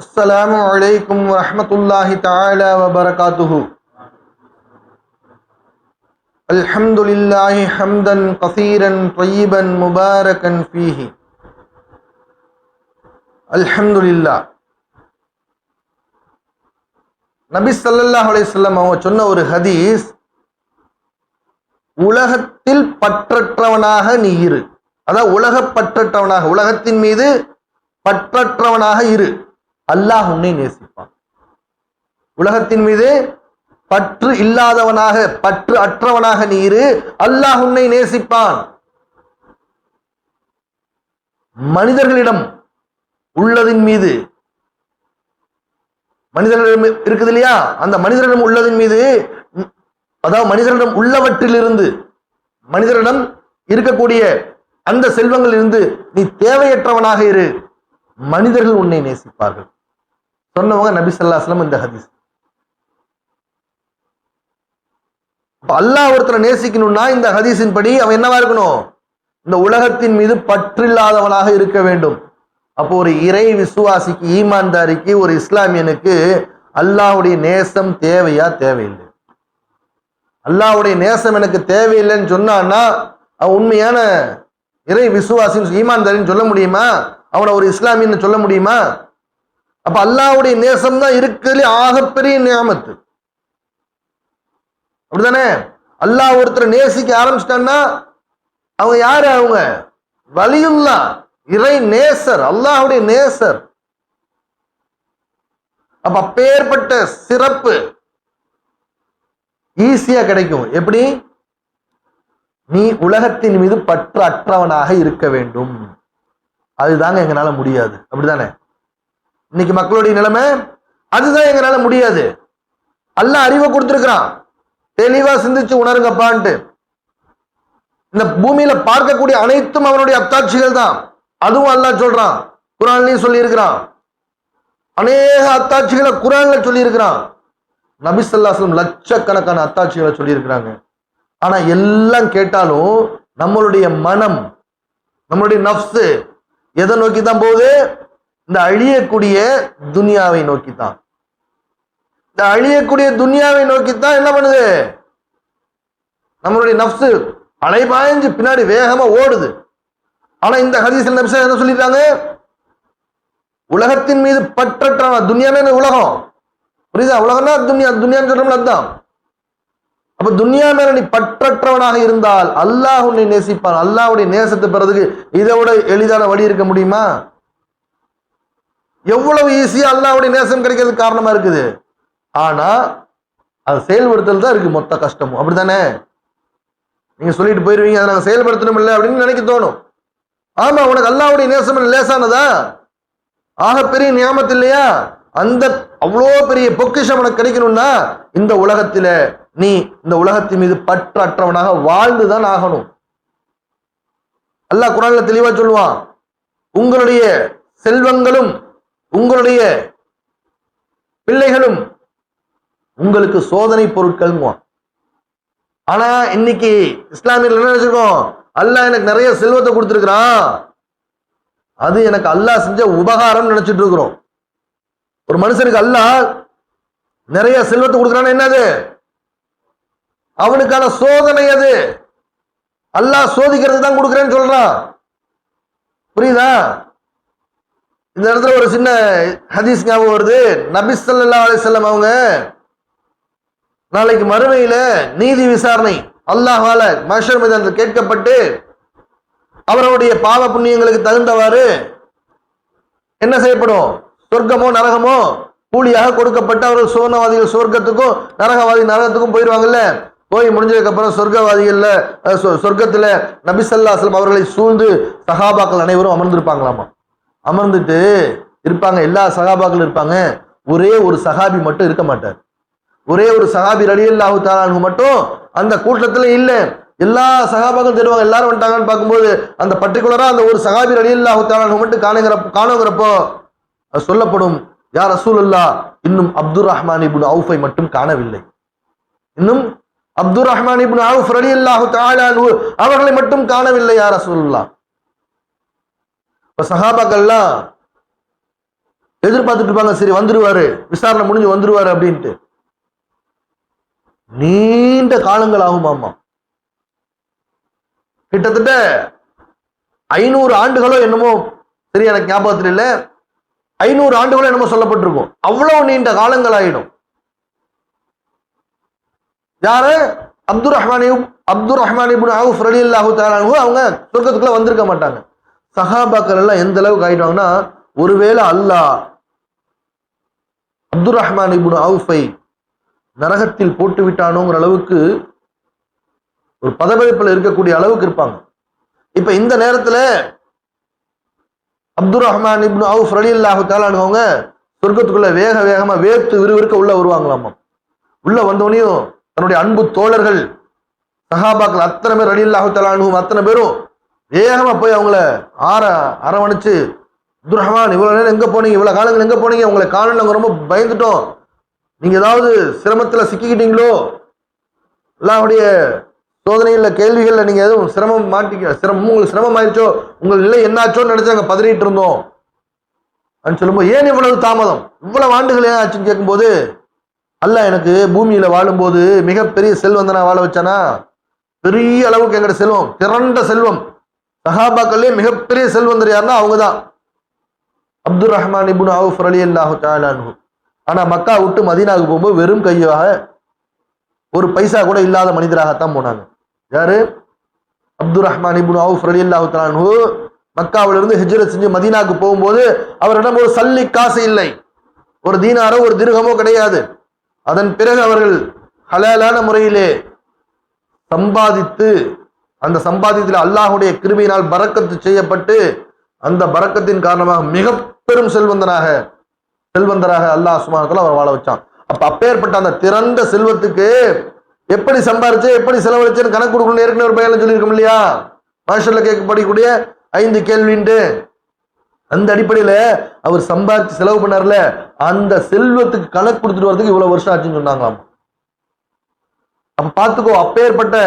السلام عليكم ورحمة الله تعالى وبركاته الحمد لله حمدا كثيرا طيبا مباركا فيه الحمد لله நபி ஸல்லல்லாஹு அலைஹி வஸல்லம் அவங்க சொன்ன ஒரு ஹதீஸ் உலகத்தில் பற்றற்றவனாக நீ இரு அதான் உலக பற்றற்றவனாக உலகத்தின் மீது பற்றற்றவனாக இரு அல்லாஹ் உன்னை நேசிப்பான். உலகத்தின் மீது பற்று இல்லாதவனாக பற்று அற்றவனாக நீ இரு அல்லாஹ் உன்னை நேசிப்பான். மனிதர்களிடம் உள்ளதின் மீது மனிதர்களிடம் இருக்குது இல்லையா? அந்த மனிதரிடம் உள்ளதின் மீது அதாவது மனிதரிடம் உள்ளவற்றிலிருந்து மனிதரிடம் இருக்கக்கூடிய அந்த செல்வங்களிலிருந்து நீ தேவையற்றவனாக இரு. மனிதர்கள் உன்னை நேசிப்பார்கள். சொன்னவங்க நபி ஸல்லல்லாஹு இந்த ஹதீஸ். அப்ப அல்லாஹ் ஒருத்தரை நேசிக்கணும்னா இந்த ஹதீஸின் படி அவன் என்னவா இருக்கணும்? இந்த உலகத்தின் மீது பற்றில்லாதவனாக இருக்க வேண்டும். அப்போ ஒரு இறை விசுவாசிக்கு ஈமான்தாரிக்கு ஒரு இஸ்லாமியனுக்கு அல்லாஹ்வுடைய நேசம் தேவையா தேவையில்லை? அல்லாவுடைய நேசம் எனக்கு தேவையில்லைன்னு சொன்னான்னா அவன் உண்மையான இறை விசுவாசின்னு ஈமான்தாரின்னு சொல்ல முடியுமா? அவனை ஒரு இஸ்லாமின்னு சொல்ல முடியுமா? அப்ப அல்லாஹ்வுடைய நேசம் தான் இருக்கிறதுலே ஆகப்பெரிய நியாமத்து. அப்படிதானே அல்லாஹ் ஒருத்தர் நேசிக்க ஆரம்பிச்சிட்டான்னா அவங்க யாரு அவங்க? வலியுல்லா இறை நேசர் அல்லாஹ்வுடைய நேசர். அப்ப அப்பேற்பட்ட சிறப்பு ஈஸியா கிடைக்கும். எப்படி? நீ உலகத்தின் மீது பற்று அற்றவனாக இருக்க வேண்டும். அதுதாங்க எங்களால முடியாது. அப்படிதானே? இன்னைக்கு மக்களுடைய நிலைமை அதுதான் எங்களால முடியாது. அல்ல அறிவை கொடுத்துருக்குறான். தெளிவா சிந்திச்சு உணருங்கப்பான்ட்டு. இந்த பூமியில பார்க்கக்கூடிய அனைத்தும் அவனுடைய அத்தாட்சிகள் தான். அதுவும் அல்லா சொல்றான். குரான்லயும் சொல்லியிருக்கிறான். அநேக அத்தாட்சிகளை குரான்ல சொல்லியிருக்கிறான். இருக்கிறான் லட்சக்கணக்கான அத்தாட்சிகளை சொல்லியிருக்கிறாங்க. ஆனா எல்லாம் கேட்டாலும் நம்மளுடைய மனம் நம்மளுடைய நஃப்ஸ் எதை நோக்கி தான் போகுது? இந்த அழியக்கூடிய துனியாவை நோக்கி தான் இந்த அழியக்கூடிய துனியாவை நோக்கித்தான் என்ன பண்ணுது? நம்மளுடைய நப்சு அலைபாய்ஞ்சு பின்னாடி வேகமா ஓடுது. ஆனா இந்த ஹதீஸ் நப்ச என்ன சொல்லிட்டாங்க உலகத்தின் மீது பற்றற்ற துனியாவே உலகம்? புரியுதா? உலகம்னா துனியா துனியான்னு சொல்றோம்ல அதுதான். அப்ப துனியா மேல நீ பற்றற்றவனாக இருந்தால் அல்லாஹ் உன்னை நேசிப்பான். அல்லாஹுடைய நேசத்தை பெறதுக்கு இதை விட எளிதான வழி இருக்க முடியுமா? எவ்வளவு ஈஸியா அல்லாஹுடைய நேசம் கிடைக்கிறதுக்கு காரணமா இருக்குது? ஆனா அது செயல்படுத்தல் தான் இருக்கு. மொத்த கஷ்டமும். அப்படித்தானே? நீங்க சொல்லிட்டு போயிருவீங்க அதை நாங்க செயல்படுத்தணும் இல்லை அப்படின்னு நினைக்க தோணும். ஆமா உனக்கு அல்லாவுடைய நேசம் லேசானதா? லேசானதா ஆகப்பெரிய நியாமத்து இல்லையா? அந்த அவ்வளோ பெரிய பொக்கிஷம் உனக்கு கிடைக்கணும்னா இந்த உலகத்தில் நீ இந்த உலகத்தின் மீது பற்றற்றவனாக வாழ்ந்துதான் ஆகணும். அல்லாஹ் குரான்ல தெளிவா சொல்லுவான் உங்களுடைய செல்வங்களும் உங்களுடைய பிள்ளைகளும் உங்களுக்கு சோதனை பொருட்கள் ஆனா இன்னைக்கு இஸ்லாமியர்கள் என்ன நினைச்சிருக்கோம்? அல்லாஹ் எனக்கு நிறைய செல்வத்தை கொடுத்துருக்கிறான். அது எனக்கு அல்லாஹ் செஞ்ச உபகாரம் நினைச்சிட்டு இருக்கிறோம். ஒரு மனுஷனுக்கு அல்லாஹ் நிறைய செல்வத்தை கொடுக்குறான்னு என்னது? அவனுக்கான சோதனை அது. அல்லாஹ் சோதிக்கிறது தான் கொடுக்குறேன்னு சொல்றான். புரியுதா? இந்த இடத்துல ஒரு சின்ன ஹதீஸ் ஞாபகம் வருது. நபிசல்லா அலிசல்லம் அவங்க நாளைக்கு மறுமையில நீதி விசாரணை. அல்லாஹால மஷர் மீது கேட்கப்பட்டு அவருடைய பாவ புண்ணியங்களுக்கு தகுந்தவாறு என்ன செய்யப்படும்? சொர்க்கமோ நரகமோ கூலியாக கொடுக்கப்பட்டு அவர்கள் சோனவாதிகள் சொர்க்கத்துக்கும் நரகவாதி நரகத்துக்கும் போயிடுவாங்கல்ல போய் முடிஞ்சதுக்கப்புறம் சொர்க்கவாதிகளில் சொர்க்கத்தில் நபிசல்லா அஸ்லம் அவர்களை சூழ்ந்து சகாபாக்கள் அனைவரும் அமர்ந்திருப்பாங்களாமா? அமர்ந்துட்டு இருப்பாங்க. எல்லா சகாபாக்களும் இருப்பாங்க. ஒரே ஒரு சகாபி மட்டும் இருக்க மாட்டார். ஒரே ஒரு சஹாபி ரலியல்லாஹு தாலானு மட்டும் அந்த கூட்டத்தில் இல்லை. எல்லா சகாபாக்களும் தேடுவாங்க. எல்லாரும் வந்துட்டாங்கன்னு பார்க்கும்போது அந்த பர்டிகுலராக அந்த ஒரு சஹாபி ரலியல்லாஹு தாலானு மட்டும் காணுங்கிற காணுங்கிறப்போ அது சொல்லப்படும் யார் ரசூலுல்லா இன்னும் அப்துல் ரஹ்மான் இபுன் அவுஃபை மட்டும் காணவில்லை. இன்னும் அப்துல் ரஹ்மான் இப்னு அவுஃப் ரலியல்லாஹு தஆலாஹு அவர்களை மட்டும் காணவில்லை யார் ரசூலுல்லா இப்ப சஹாபாக்கள்லாம் எதிர்பார்த்துட்டு இருப்பாங்க சரி வந்துருவாரு விசாரணை முடிஞ்சு வந்துருவாரு அப்படின்ட்டு. நீண்ட காலங்கள் ஆகுமாமா கிட்டத்தட்ட ஐநூறு ஆண்டுகளோ என்னமோ சரி எனக்கு ஞாபகத்தில் இல்லை ஐநூறு ஆண்டுகளோ என்னமோ சொல்லப்பட்டிருக்கும். அவ்வளவு நீண்ட காலங்கள் ஆயிடும். யாரு? Abdul Rahmani Abdul Rahman ibn Awf ரலி அல்லாஹு அன்ஹு அவங்க சொர்க்கத்துக்குள்ள வந்திருக்க மாட்டாங்க. சஹாபாக்கள் எல்லாம் எந்த அளவுக்கு ஆயிட்டாங்கன்னா ஒருவேளை அல்லாஹ் அப்துல் ரஹ்மான் இபுன் அவுஃபை நரகத்தில் போட்டு விட்டானோங்கிற அளவுக்கு ஒரு பதவிப்பில் இருக்கக்கூடிய அளவுக்கு இருப்பாங்க. இப்ப இந்த நேரத்துல அப்துல் ரஹ்மான் இப்னு அவுஃப் ரலி அல்லாஹு அன்ஹு அவங்க சொர்க்கத்துக்குள்ள வேக வேகமா வேர்த்து விறுவிறுக்க உள்ள வருவாங்களாமா? உள்ள வந்தோடனையும் தன்னுடைய அன்பு தோழர்கள் சஹாபாக்கள் அத்தனை பேர் ரலியல்லாஹு தஆலா அன்ஹும் அத்தனை பேரும் வேகமா போய் அவங்கள ஆற அரவணைச்சு அப்துல் இவ்வளோ இவ்வளவு நேரம் எங்க போனீங்க? இவ்வளவு காலங்கள் எங்க போனீங்க? உங்களை காணல ரொம்ப பயந்துட்டோம். நீங்க ஏதாவது சிரமத்துல சிக்கிக்கிட்டீங்களோ? அல்லாஹ்வுடைய சோதனையில் கேள்விகளில் நீங்கள் எதுவும் சிரமம் மாட்டிக்க சிரமம் உங்களுக்கு சிரமம் ஆயிடுச்சோ உங்கள் நிலை என்னாச்சோன்னு நினச்சி அங்கே பதறிட்டு இருந்தோம். அப்படின்னு சொல்லும்போது ஏன் இவ்வளவு தாமதம்? இவ்வளவு ஆண்டுகள் ஏன் ஆச்சுன்னு கேட்கும்போது அல்ல எனக்கு பூமியில வாழும்போது மிகப்பெரிய செல்வந்தனா வாழ வச்சானா? பெரிய அளவுக்கு எங்கட செல்வம் திரண்ட செல்வம். சஹாபாக்கள்லயே மிகப்பெரிய செல்வம் யாருன்னா அவங்க தான் அப்துல் ரஹ்மான் இபுன் அவுஃப் அலி அல்லாஹு தாலானு ஆனா மக்கா விட்டு மதீனாவுக்கு போகும்போது வெறும் கையாக ஒரு பைசா கூட இல்லாத மனிதராகத்தான் போனாங்க. யாரு? அப்துல் ரஹ்மான் இபுன் அவுஃப் அலி அல்லாஹு தாலானு மக்காவிலிருந்து ஹிஜ்ரத் செஞ்சு மதீனாவுக்கு போகும்போது அவரிடம் ஒரு சல்லி காசு இல்லை. ஒரு தீனாரோ ஒரு திருகமோ கிடையாது. அதன் பிறகு அவர்கள் ஹலாலான முறையிலே சம்பாதித்து அந்த சம்பாதியத்தில் அல்லாஹுடைய கிருமியினால் பறக்கத்து செய்யப்பட்டு அந்த பறக்கத்தின் காரணமாக மிக பெரும் செல்வந்தனாக செல்வந்தராக அல்லாஹ் சுமானத்தில் அவர் வாழ வச்சான். அப்ப அப்பேற்பட்ட அந்த திறந்த செல்வத்துக்கு எப்படி சம்பாரிச்சு எப்படி செலவழிச்சுன்னு கணக்கு கொடுக்கணும்னு ஏற்கனவே ஒரு பையன் சொல்லியிருக்கோம் இல்லையா? மாஷல்ல கேட்கப்படக்கூடிய ஐந்து கேள்வின்ட்டு அந்த அடிப்படையில அவர் சம்பாதிச்சு செலவு பண்ணார்ல அந்த செல்வத்துக்கு கணக்கு கொடுத்துட்டு வரதுக்கு இவ்வளவு வருஷம் ஆச்சுன்னு சொன்னாங்களாம். அப்ப பாத்துக்கோ அப்பேற்பட்ட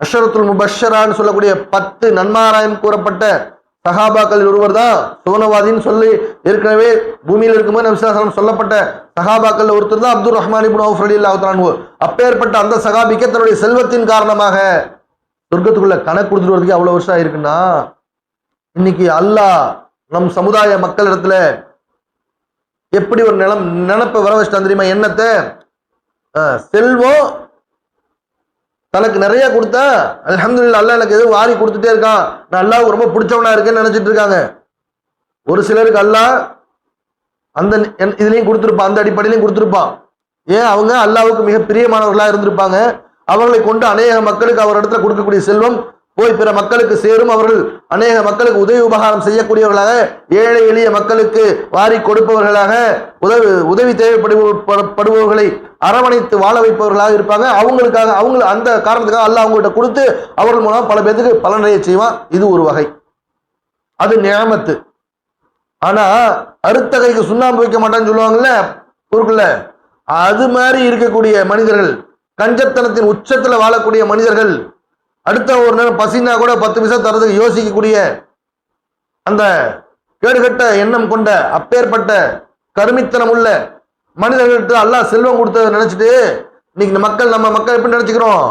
அஷரத்துல் முபஷரான்னு சொல்லக்கூடிய பத்து நன்மாராயம் கூறப்பட்ட சஹாபாக்களில் ஒருவர் தான் சோனவாதின்னு சொல்லி ஏற்கனவே பூமியில் இருக்கும்போது நபிசாசனம் சொல்லப்பட்ட சஹாபாக்கள் ஒருத்தர் தான் அப்துல் ரஹ்மான் இபுன் அவுஃப் ரலியல்லாஹு தஆலா அப்பேற்பட்ட அந்த சகாபிக்கு தன்னுடைய செல்வத்தின் காரணமாக சொர்க்கத்துக்குள்ள கணக்கு கொடுத்துட்டு வரதுக்கு அவ்வளவு வருஷம் ஆயிருக்குன்னா இன்னைக்கு அல்லாஹ் நம் சமுதாய மக்களிடத்துல எப்படி ஒரு நிலம் நினப்பை வர வச்சுட்டான் தெரியுமா? எண்ணத்தை செல்வம். தனக்கு நிறைய கொடுத்தா அல்ஹம்துலில்லாஹ் அல்லாஹ் எனக்கு எதுவும் வாரி கொடுத்துட்டே இருக்கான். நான் அல்லாவுக்கு ரொம்ப பிடிச்சவனா இருக்கேன்னு நினைச்சிட்டு இருக்காங்க. ஒரு சிலருக்கு அல்லாஹ் அந்த இதுலையும் கொடுத்துருப்பான் அந்த அடிப்படையிலையும் கொடுத்துருப்பான். ஏன்? அவங்க அல்லாவுக்கு மிக பிரியமானவர்களா இருந்திருப்பாங்க. அவர்களை கொண்டு அநேக மக்களுக்கு அவர் இடத்துல கொடுக்கக்கூடிய செல்வம் போய் பிற மக்களுக்கு சேரும். அவர்கள் அநேக மக்களுக்கு உதவி உபகாரம் செய்யக்கூடியவர்களாக ஏழை எளிய மக்களுக்கு வாரி கொடுப்பவர்களாக உதவி உதவி தேவைப்படுபவர்களை அரவணைத்து வாழ வைப்பவர்களாக இருப்பாங்க. அவங்களுக்காக அவங்க அந்த காரணத்துக்காக அல்ல அவங்கள்ட்ட கொடுத்து அவர்கள் மூலம் பல பேருக்கு பலனடைய செய்வான். இது ஒரு வகை. அது நியாமத்து. ஆனா அறுத்தகைக்கு சுண்ணாம்பு வைக்க மாட்டான்னு சொல்லுவாங்கல்ல ஊருக்குள்ள. அது மாதிரி இருக்கக்கூடிய மனிதர்கள் கஞ்சத்தனத்தின் உச்சத்துல வாழக்கூடிய மனிதர்கள் அடுத்த ஒரு நேரம் பசினா கூட பத்து பைசா தரதுக்கு யோசிக்கக்கூடிய அந்த கேடுகட்ட எண்ணம் கொண்ட அப்பேற்பட்ட கருமித்தனம் உள்ள மனிதர்கள்ட்ட அல்லாஹ் செல்வம் கொடுத்ததை நினைச்சிட்டு இன்னைக்கு மக்கள் நம்ம மக்கள் எப்படி நினைச்சுக்கிறோம்?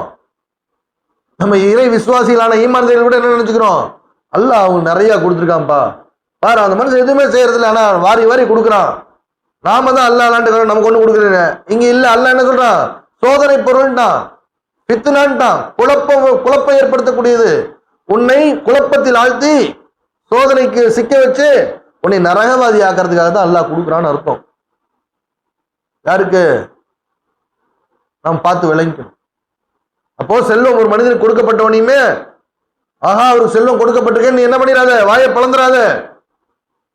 நம்ம இறை விசுவாசிகளான ஈமான்கள் கூட என்ன நினைச்சுக்கிறோம்? அல்லாஹ் அவங்க நிறைய கொடுத்துருக்கான்ப்பா. பாரு அந்த மனுஷன் எதுவுமே செய்யறதில்ல. ஆனா வாரி வாரி கொடுக்குறான். நாம தான் அல்லா அல்லாண்டு நமக்கு ஒண்ணு கொடுக்கல இங்க இல்ல அல்ல என்ன சொல்றான்? சோதனை பொருள்டான் பித்துனான்ட்டான். குழப்பம் குழப்பம் ஏற்படுத்தக்கூடியது. உன்னை குழப்பத்தில் ஆழ்த்தி சோதனைக்கு சிக்க வச்சு உன்னை நரகவாதி ஆக்கிறதுக்காக தான் அல்லாஹ் கொடுக்குறான்னு அர்த்தம். யாருக்கு? நாம் பார்த்து விளங்கிக்கணும். அப்போ செல்வம் ஒரு மனிதனுக்கு கொடுக்கப்பட்டவனையுமே ஆஹா அவருக்கு செல்வம் கொடுக்கப்பட்டிருக்கேன்னு நீ என்ன பண்ணிடாத? வாயை பழந்துடாத.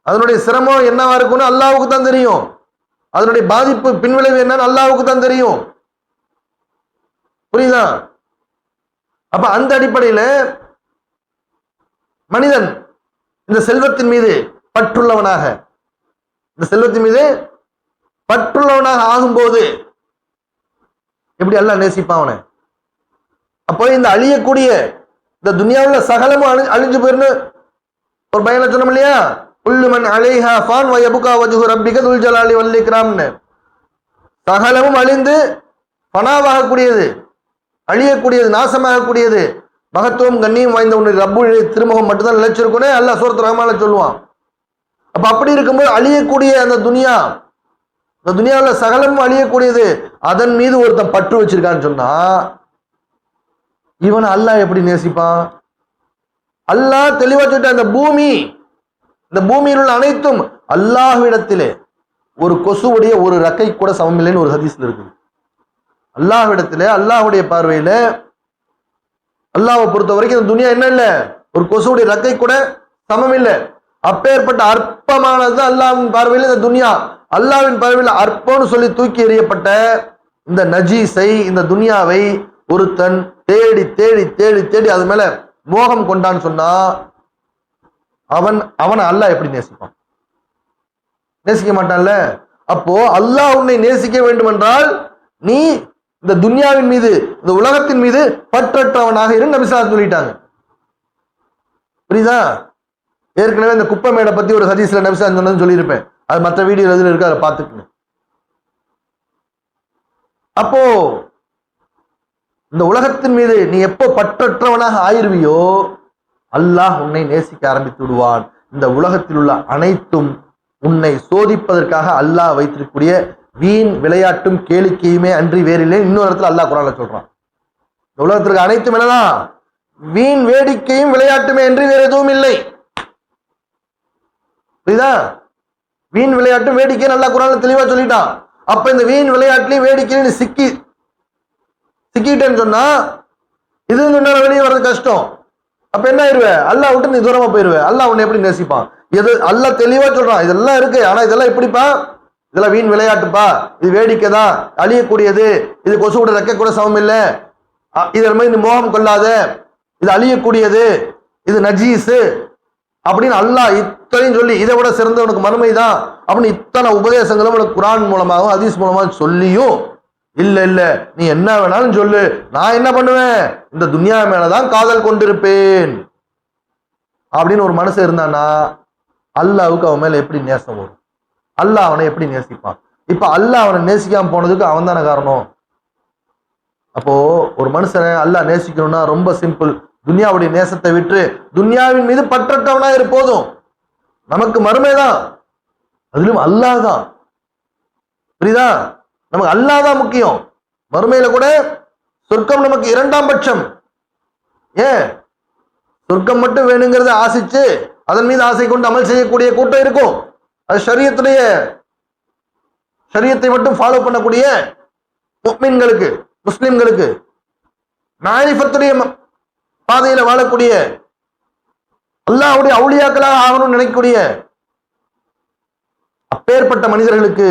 அதனுடைய சிரமம் என்னவா இருக்கும்னு அல்லாவுக்கு தான் தெரியும். அதனுடைய பாதிப்பு பின்விளைவு என்னன்னு அல்லாவுக்கு தான் தெரியும். புரியுதா? அப்ப அந்த அடிப்படையில மனிதன் இந்த செல்வத்தின் மீது பற்றுள்ளவனாக இந்த செல்வத்தின் மீது பற்றுள்ளவனாக ஆகும்போது எப்படி எல்லாம் நேசிப்பான் அவனை? அப்போ இந்த அழியக்கூடிய இந்த துனியாவுல சகலமும் அழி அழிஞ்சு போயிருன்னு ஒரு பயனை சொன்னோம் இல்லையா? உள்ளுமன் அலைஹா ஃபான் வயபுகா வஜுகு ரப்பிக துல்ஜலாலி வல்லிக்ராம்னு சகலமும் அழிந்து பணாவாகக்கூடியது அழியக்கூடியது நாசமாகக்கூடியது. மகத்துவம் கண்ணியம் வாய்ந்த ஒன்று ரப்புடைய திருமுகம் மட்டும்தான் நிலைச்சிருக்குனே அல்லாஹ் சூரத் ரஹ்மான்ல சொல்லுவான். அப்ப அப்படி இருக்கும்போது அழியக்கூடிய அந்த துனியா இந்த துனியாவில் சகலமும் அழியக்கூடியது. அதன் மீது ஒருத்தன் பற்று வச்சிருக்கான்னு சொன்னா இவன் அல்லாஹ் எப்படி நேசிப்பான்? அல்லாஹ் தெளிவா சொல்லிட்ட அந்த பூமி இந்த பூமியில் உள்ள அனைத்தும் அல்லாஹ்விடத்திலே ஒரு கொசுவுடைய ஒரு ரக்கை கூட சமமில்லைன்னு ஒரு ஹதீஸ்ல இருக்குது. அல்லாஹ்விடத்திலே அல்லாஹுடைய பார்வையில அல்லாவை பொறுத்த வரைக்கும் இந்த துனியா என்ன இல்லை? ஒரு கொசுடைய ரக்கை கூட சமம் இல்லை. அப்பேற்பட்ட அற்பமானது அல்லாவின் பார்வையில் இந்த துனியா. அல்லாவின் பார்வையில் அற்பம்னு சொல்லி தூக்கி எறியப்பட்ட இந்த நஜீஸை இந்த துனியாவை ஒருத்தன் தேடி தேடி தேடி தேடி அது மேல மோகம் கொண்டான்னு சொன்னா அவன் அவனை அல்லாஹ் எப்படி நேசிப்பான்? நேசிக்க மாட்டான்ல? அப்போ அல்லாஹ் உன்னை நேசிக்க வேண்டும் என்றால் நீ இந்த துன்யாவின் மீது இந்த உலகத்தின் மீது பற்றற்றவனாக இரு நபிசாத் சொல்லிட்டாங்க. புரியுதா? ஏற்கனவே இந்த குப்பை மேடை பத்தி ஒரு ஹதீஸ்ல நபிசாத் சொன்னதுன்னு சொல்லியிருப்பேன். அது மற்ற வீடியோ எதுல இருக்கு அதை பார்த்துக்கணும் அப்போ இந்த உலகத்தின் மீது நீ எப்போ பற்றற்றவனாக ஆயிருவியோ அல்லாஹ் உன்னை நேசிக்க ஆரம்பித்து விடுவான். இந்த உலகத்தில் உள்ள அனைத்தும் உன்னை சோதிப்பதற்காக அல்லாஹ் வைத்திருக்கக்கூடிய வீண் விளையாட்டும் கேளிக்கையுமே அன்றி வேறில்லை. இன்னொரு இடத்துல அல்லாஹ் குரான்ல சொல்றான். உலகத்திற்கு அனைத்தும் என்னதான் வீண் வேடிக்கையும் விளையாட்டுமே அன்றி வேறு எதுவும் இல்லை. புரியுதா? வீண் விளையாட்டும் வேடிக்கை நல்லா குரான்ல தெளிவா சொல்லிட்டான். அப்ப இந்த வீண் விளையாட்டுலயும் வேடிக்கையிலும் சிக்கி சிக்கிட்டேன்னு சொன்னா இது சொன்னா வெளியே வர்றது கஷ்டம். அப்ப என்ன ஆயிடுவேன் அல்லாஹ் விட்டு நீ தூரமா போயிடுவேன் அல்லாஹ் உன்னை எப்படி நேசிப்பான்? எது அல்லாஹ் தெளிவா சொல்றான். இதெல்லாம் இருக்கு. ஆனா இதெல்லாம் எப்படிப்பா? இதெல்லாம் வீண் விளையாட்டுப்பா. இது வேடிக்கை தான் அழியக்கூடியது. இது கொசு கூட ரெக்க கூட சமம் இல்லை. இதன் மாதிரி இந்த மோகம் கொள்ளாத. இது அழியக்கூடியது. இது நஜீஸு. அப்படின்னு அல்லாஹ் இத்தனையும் சொல்லி இதை விட சிறந்த உனக்கு மறுமை தான் அப்படின்னு இத்தனை உபதேசங்களும் உனக்கு குரான் மூலமாகவும் அதீஸ் மூலமாக சொல்லியும் இல்ல இல்ல நீ என்ன வேணாலும் சொல்லு. நான் என்ன பண்ணுவேன்? இந்த துன்யா மேலதான் காதல் கொண்டிருப்பேன். அப்படின்னு ஒரு மனசு இருந்தானா அல்லாவுக்கு அவன் மேல எப்படி நேசம் வரும்? அல்லாஹ் அவனை எப்படி நேசிப்பான்? இப்ப அல்லாஹ் அவனை நேசிக்காம போனதுக்கு அவன் தானே காரணம்? அப்போ ஒரு மனுஷனை அல்லாஹ் நேசிக்கணும்னா ரொம்ப சிம்பிள் துன்யாவுடைய நேசத்தை விட்டு துன்யாவின் மீது பற்றற்றவனா இரு போதும். நமக்கு மறுமைதான் அதிலும் அல்லாஹ் தான். புரியுதா? நமக்கு அல்லாஹ் தான் முக்கியம். மறுமையில கூட சொர்க்கம் நமக்கு இரண்டாம் பட்சம். ஏன்? சொர்க்கம் மட்டும் வேணுங்கிறத ஆசிச்சு அதன் மீது ஆசை கொண்டு அமல் செய்யக்கூடிய கூட்டம் இருக்கும். அது சரியத்திலேயே சரியத்தை மட்டும் ஃபாலோ பண்ணக்கூடிய முக்மின்களுக்கு முஸ்லிம்களுக்கு மாரிஃபத்துடைய பாதையில வாழக்கூடிய அல்லாவுடைய அவுளியாக்களாக ஆகணும்னு நினைக்கக்கூடிய அப்பேற்பட்ட மனிதர்களுக்கு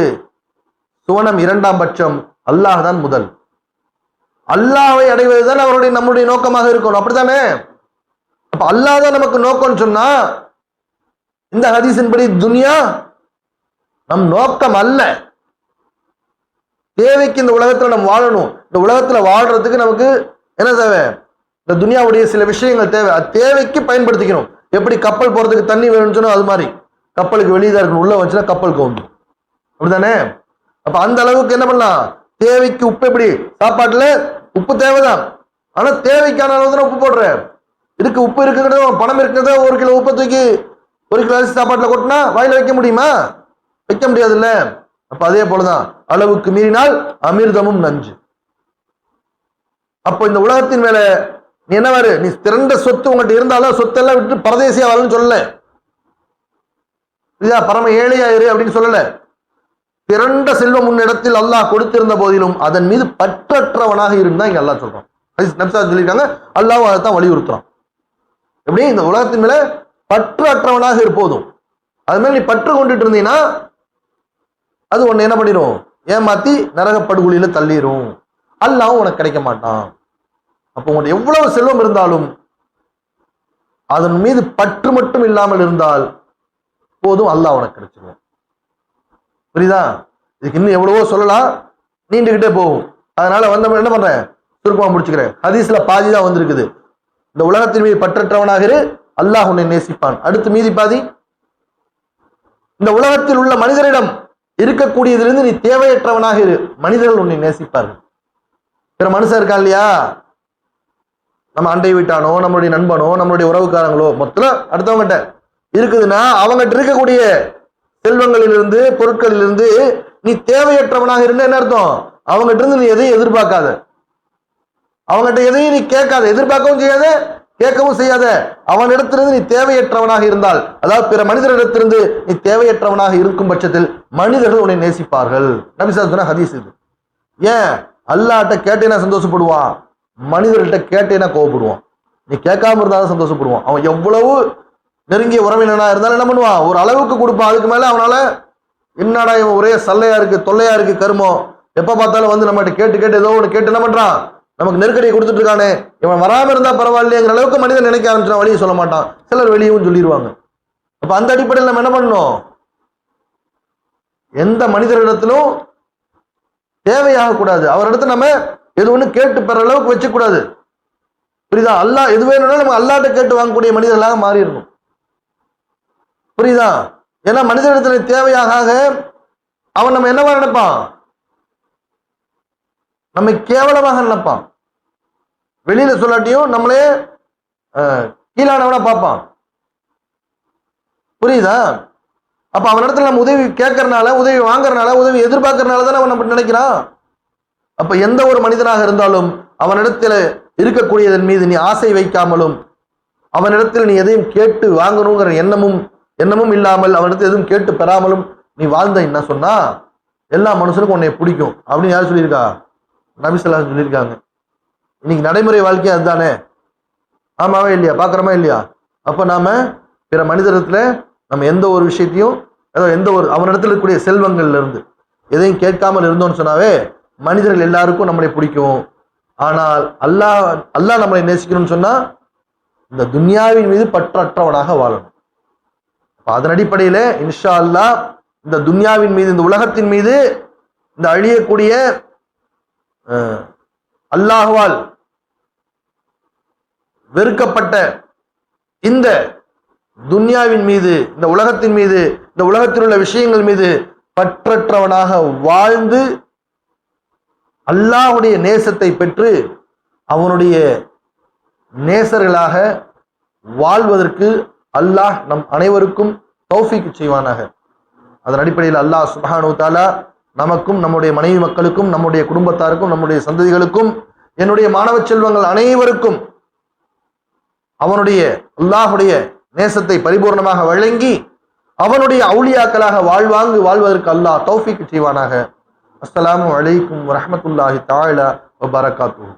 சுவனம் இரண்டாம் பட்சம் அல்லாஹ் தான் முதல். அல்லாவை அடைவதுதான் அவருடைய நம்முடைய நோக்கமாக இருக்கணும். அப்படித்தானே? அப்ப அல்லாஹ் தான் நமக்கு நோக்கம்னு சொன்னா இந்த ஹதீஸின்படி துனியா நம் நோக்கம் அல்ல. தேவைக்கு இந்த உலகத்துல நம்ம வாழணும். இந்த உலகத்துல வாழ்றதுக்கு நமக்கு என்ன தேவை? இந்த துனியாவுடைய சில விஷயங்கள் தேவை. அது தேவைக்கு பயன்படுத்திக்கணும். எப்படி கப்பல் போறதுக்கு தண்ணி வேணும்னு சொன்னால் அது மாதிரி. கப்பலுக்கு வெளியே தான் இருக்கணும். உள்ள வந்துச்சுன்னா கப்பல் வந்து அப்படிதானே அப்ப அந்த அளவுக்கு என்ன பண்ணலாம்? தேவைக்கு உப்பு எப்படி? சாப்பாட்டுல உப்பு தேவைதான். ஆனா தேவைக்கான அளவு தானே உப்பு போடுற இதுக்கு உப்பு இருக்குங்கிறத பணம் இருக்கிறத ஒரு கிலோ உப்பை தூக்கி ஒரு கிலோ அரிசி சாப்பாட்டில் கொட்டினா வாயில வைக்க முடியுமா? வைக்க முடியாதுல்ல. அப்ப அதே போலதான். அளவுக்கு மீறினால் அமிர்தமும் நஞ்சு. அப்போ இந்த உலகத்தின் மேல நீ என்ன நீ திரண்ட சொத்து உங்கள்கிட்ட இருந்தாலும் சொத்தெல்லாம் விட்டு பரதேசியா வரலன்னு சொல்லல. இதா பரம ஏழையா இரு அப்படின்னு சொல்லல. திரண்ட செல்வம் உன்னிடத்தில் அல்லாஹ் கொடுத்திருந்த போதிலும் அதன் மீது பற்றற்றவனாக இருந்தா இங்க அல்லாஹ் சொல்றான். நபிசா சொல்லியிருக்காங்க. அல்லாவும் அதை தான் வலியுறுத்துறான். எப்படி? இந்த உலகத்தின் மேல பற்று அற்றவனாக இருப்போதும். அது மேல நீ பற்று கொண்டுட்டு இருந்தீங்கன்னா அது உன்னை என்ன பண்ணிடும் ஏமாத்தி நரகப்படுகொலியில தள்ளிரும். அல்லாவும் உனக்கு கிடைக்க மாட்டான். அப்போ உங்கள்ட்ட எவ்வளவு செல்வம் இருந்தாலும் அதன் மீது பற்று மட்டும் இல்லாமல் இருந்தால் போதும் அல்லாஹ் உனக்கு கிடைச்சிருவான். புரியுதா? இதுக்கு இன்னும் எவ்வளவோ சொல்லலாம். நீண்டுகிட்டே போகும். அதனால வந்த என்ன பண்றேன்? சுருக்கமா முடிச்சுக்கிறேன். ஹதீஸ்ல பாதி தான் வந்திருக்குது. இந்த உலகத்தின் மீது பற்றற்றவனாக இரு அல்லாஹ் உன்னை நேசிப்பான். அடுத்து மீதி பாதி இந்த உலகத்தில் உள்ள மனிதரிடம் இருக்கக்கூடியதிலிருந்து நீ தேவையற்றவனாக இரு. மனிதர்கள் உன்னை நேசிப்பார்கள். பிற மனுஷன் இருக்கா இல்லையா? நம்ம அண்டை வீட்டானோ நம்மளுடைய நண்பனோ நம்மளுடைய உறவுக்காரங்களோ மொத்தம் அடுத்தவங்ககிட்ட இருக்குதுன்னா அவங்ககிட்ட இருக்கக்கூடிய செல்வங்களிலிருந்து பொருட்களிலிருந்து நீ தேவையற்றவனாக இருந்தா என்ன அர்த்தம்? அவங்ககிட்ட இருந்து நீ எதையும் எதிர்பார்க்காத. அவங்ககிட்ட எதையும் நீ கேட்காத. எதிர்பார்க்கவும் செய்யாத. கேட்கவும் செய்யாத. அவனிடத்திலிருந்து நீ தேவையற்றவனாக இருந்தால் அதாவது பிற மனிதரிடத்திலிருந்து நீ தேவையற்றவனாக இருக்கும் பட்சத்தில் மனிதர்கள் உன்னை நேசிப்பார்கள். நபிசா சொன்ன ஹதீஸ் இது. ஏன்? அல்லாட்ட கேட்டேன்னா சந்தோஷப்படுவான். மனிதர்கள்ட்ட கேட்டேன்னா கோவப்படுவான். நீ கேட்காம இருந்தாலும் சந்தோஷப்படுவான். அவன் எவ்வளவு நெருங்கிய உறவினனா இருந்தாலும் என்ன பண்ணுவான்? ஒரு அளவுக்கு கொடுப்பான். அதுக்கு மேல அவனால என்னடா இவன் ஒரே சல்லையா இருக்கு தொல்லையா இருக்கு கருமம். எப்ப பார்த்தாலும் வந்து நம்மகிட்ட கேட்டு கேட்டு ஏதோ ஒன்று கேட்டு என்ன பண்றான்? நமக்கு நெருக்கடியை கொடுத்துட்டு இருக்கானே. இவன் வராம இருந்தா பரவாயில்லைங்கிற அளவுக்கு மனிதன் நினைக்க ஆரம்பிச்சான் வழியை சொல்ல மாட்டான். சிலர் வெளியும் சொல்லிடுவாங்க அப்ப அந்த அடிப்படையில் நம்ம என்ன பண்ணணும்? எந்த மனிதரிடத்திலும் தேவையாக கூடாது. நம்ம எது ஒன்று கேட்டு பெற அளவுக்கு வச்சுக்கூடாது. புரியுதா? அல்லா எது வேணும்னா நம்ம அல்லாட்ட கேட்டு வாங்கக்கூடிய மனிதர்களாக மாறிடணும். புரியுதா? ஏன்னா மனிதனிடத்துல தேவையாக ஆக அவன் நம்ம என்னவா நினைப்பான்? நம்மை கேவலமாக நினைப்பான். வெளியில சொல்லாட்டியும் நம்மளே கீழானவனா பார்ப்பான். புரியுதா? அப்ப அவனிடத்துல நம்ம உதவி கேட்கறனால உதவி வாங்குறனால உதவி எதிர்பார்க்கறனால தானே அவன் நம்ம நினைக்கிறான்? அப்ப எந்த ஒரு மனிதனாக இருந்தாலும் அவனிடத்தில் இருக்கக்கூடியதன் மீது நீ ஆசை வைக்காமலும் அவனிடத்தில் நீ எதையும் கேட்டு வாங்கணுங்கிற எண்ணமும் எண்ணமும் இல்லாமல் அவனிடத்தில் எதுவும் கேட்டு பெறாமலும் நீ வாழ்ந்த என்ன சொன்னா எல்லா மனுஷனுக்கும் உன்னை பிடிக்கும். அப்படின்னு யார் சொல்லியிருக்கா? நபிசல்லா சொல்லியிருக்காங்க. இன்னைக்கு நடைமுறை வாழ்க்கை அதுதானே? ஆமாவே இல்லையா? பார்க்குறோமா இல்லையா? அப்போ நாம் பிற மனிதரத்தில் நம்ம எந்த ஒரு விஷயத்தையும் ஏதோ எந்த ஒரு அவனிடத்தில் இருக்கக்கூடிய செல்வங்கள்ல இருந்து எதையும் கேட்காமல் இருந்தோம்னு சொன்னாவே மனிதர்கள் எல்லாருக்கும் நம்மளை பிடிக்கும். ஆனால் அல்லாஹ் அல்லாஹ் நம்மளை நேசிக்கணும்னு சொன்னால் இந்த துன்யாவின் மீது பற்றற்றவனாக வாழணும். அப்போ அதன் அடிப்படையில் இன்ஷா அல்லாஹ் இந்த துன்யாவின் மீது இந்த உலகத்தின் மீது இந்த அழியக்கூடிய அல்லாஹ்வால் வெறுக்கப்பட்ட இந்த துன்யாவின் மீது இந்த உலகத்தின் மீது இந்த உலகத்தில் உள்ள விஷயங்கள் மீது பற்றற்றவனாக வாழ்ந்து அல்லாஹ்வுடைய நேசத்தை பெற்று அவனுடைய நேசர்களாக வாழ்வதற்கு அல்லாஹ் நம் அனைவருக்கும் தௌஃபிக்கு செய்வானாக. அதன் அடிப்படையில் அல்லாஹ் சுபானு தாலா நமக்கும் நம்முடைய மனைவி மக்களுக்கும் நம்முடைய குடும்பத்தாருக்கும் நம்முடைய சந்ததிகளுக்கும் என்னுடைய மாணவ செல்வங்கள் அனைவருக்கும் அவனுடைய அல்லாஹுடைய நேசத்தை பரிபூர்ணமாக வழங்கி அவனுடைய அவுளியாக்களாக வாழ்வாங்கு வாழ்வதற்கு அல்லாஹ் தௌஃபிக் செய்வானாக. அஸ்லாம் வலைக்கும் வரஹ்மத்துல்லாஹி தாயிலா வபரகாத்துஹு.